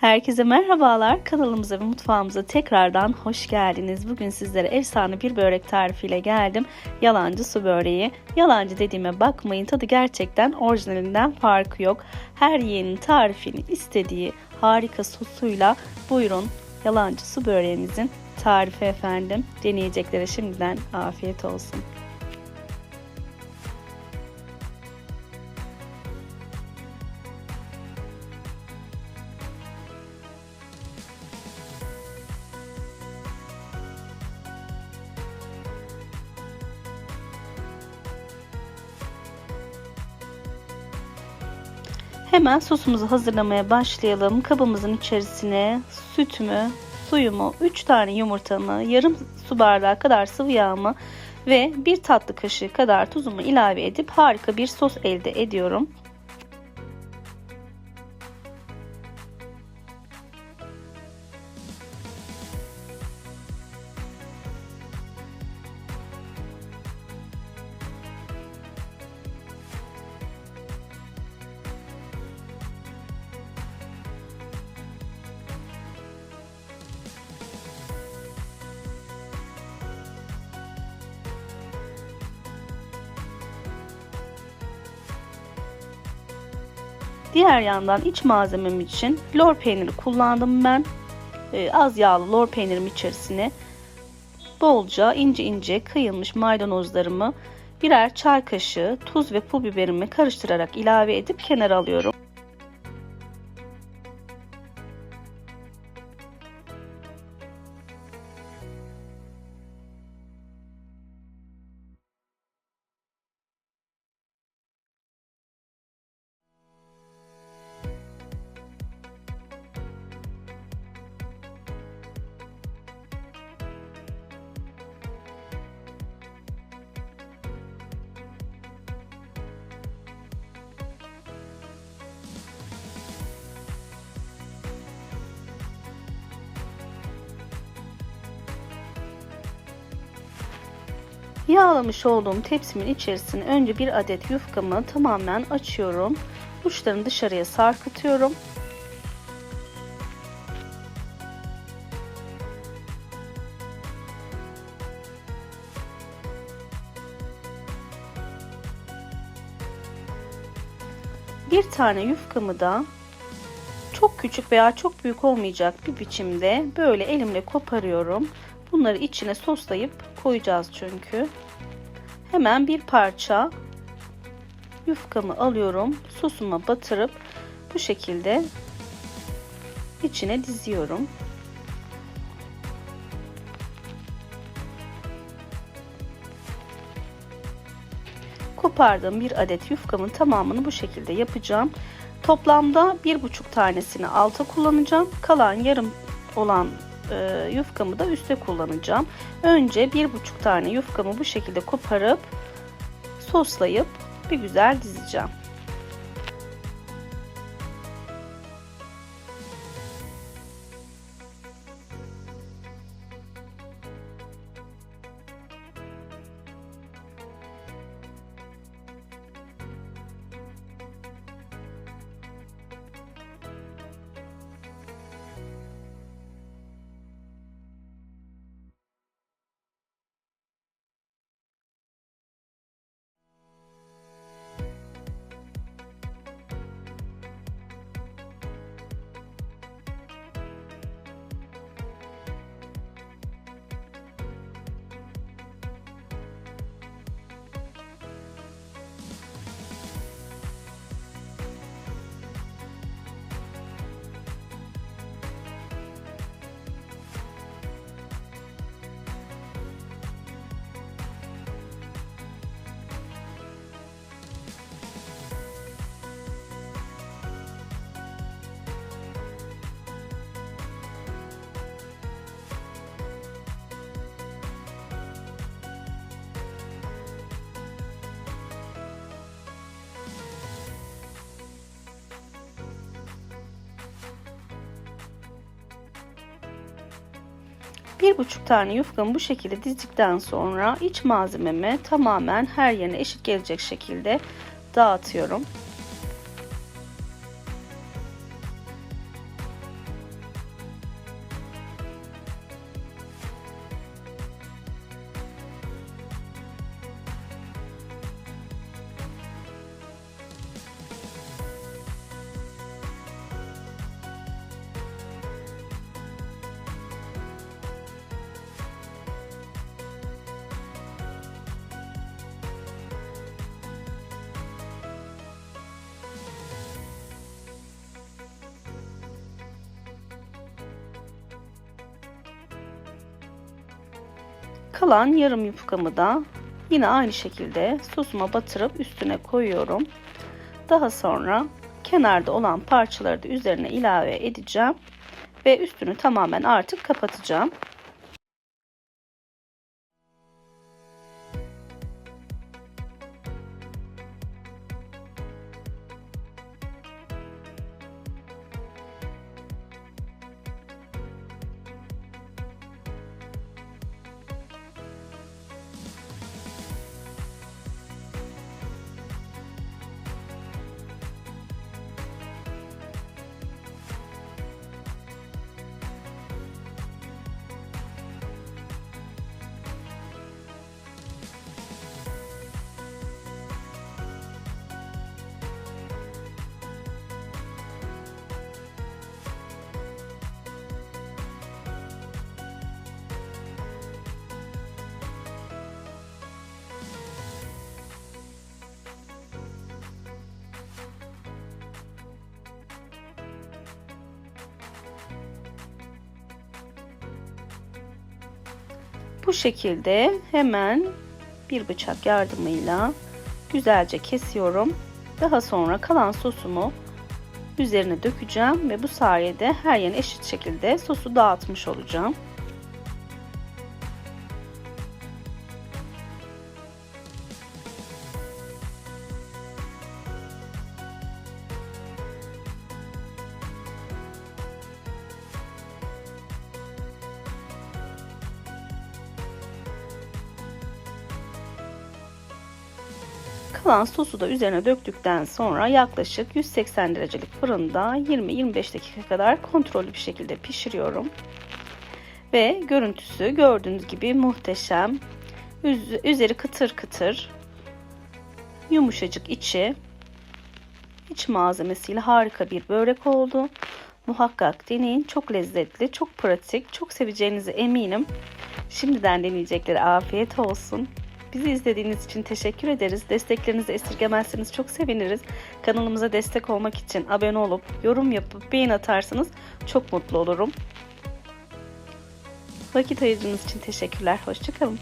Herkese merhabalar. Kanalımıza ve mutfağımıza tekrardan hoş geldiniz. Bugün sizlere efsane bir börek tarifiyle geldim. Yalancı su böreği. Yalancı dediğime bakmayın. Tadı gerçekten orijinalinden farkı yok. Her yiyenin tarifini istediği harika sosuyla buyurun yalancı su böreğimizin tarifi efendim. Deneyeceklere şimdiden afiyet olsun. Hemen sosumuzu hazırlamaya başlayalım. Kabımızın içerisine sütümü, suyumu, 3 tane yumurtamı, yarım su bardağı kadar sıvı yağımı ve 1 tatlı kaşığı kadar tuzumu ilave edip harika bir sos elde ediyorum. Diğer yandan iç malzemem için lor peyniri kullandım ben. Ee, az yağlı lor peynirim içerisine bolca ince ince kıyılmış maydanozlarımı birer çay kaşığı tuz ve pul biberimi karıştırarak ilave edip kenara alıyorum. Yağlamış olduğum tepsimin içerisine önce bir adet yufkamı tamamen açıyorum. Uçlarını dışarıya sarkıtıyorum. Bir tane yufkamı da çok küçük veya çok büyük olmayacak bir biçimde böyle elimle koparıyorum. Bunları içine soslayıp koyacağız çünkü. Hemen bir parça yufkamı alıyorum. Sosuma batırıp bu şekilde içine diziyorum. Kopardığım bir adet yufkamın tamamını bu şekilde yapacağım. Toplamda bir buçuk tanesini alta kullanacağım. Kalan yarım olan e, yufkamı da üste kullanacağım. Önce bir buçuk tane yufkamı bu şekilde koparıp soslayıp bir güzel dizeceğim. Bir buçuk tane yufkamı bu şekilde dizdikten sonra iç malzememi tamamen her yerine eşit gelecek şekilde dağıtıyorum. Kalan yarım yufkamı da yine aynı şekilde sosuma batırıp üstüne koyuyorum. Daha sonra kenarda olan parçaları da üzerine ilave edeceğim ve üstünü tamamen artık kapatacağım. Bu şekilde hemen bir bıçak yardımıyla güzelce kesiyorum. Daha sonra kalan sosumu üzerine dökeceğim ve bu sayede her yerine eşit şekilde sosu dağıtmış olacağım. Kalan sosu da üzerine döktükten sonra yaklaşık 180 derecelik fırında 20-25 dakika kadar kontrollü bir şekilde pişiriyorum. Ve görüntüsü gördüğünüz gibi muhteşem. Üzeri kıtır kıtır. Yumuşacık içi. İç malzemesiyle harika bir börek oldu. Muhakkak deneyin. Çok lezzetli, çok pratik, çok seveceğinize eminim. Şimdiden deneyeceklere afiyet olsun. Bizi izlediğiniz için teşekkür ederiz. Desteklerinizi esirgemezseniz çok seviniriz. Kanalımıza destek olmak için abone olup yorum yapıp beğen atarsanız çok mutlu olurum. Vakit ayırdığınız için teşekkürler. Hoşçakalın.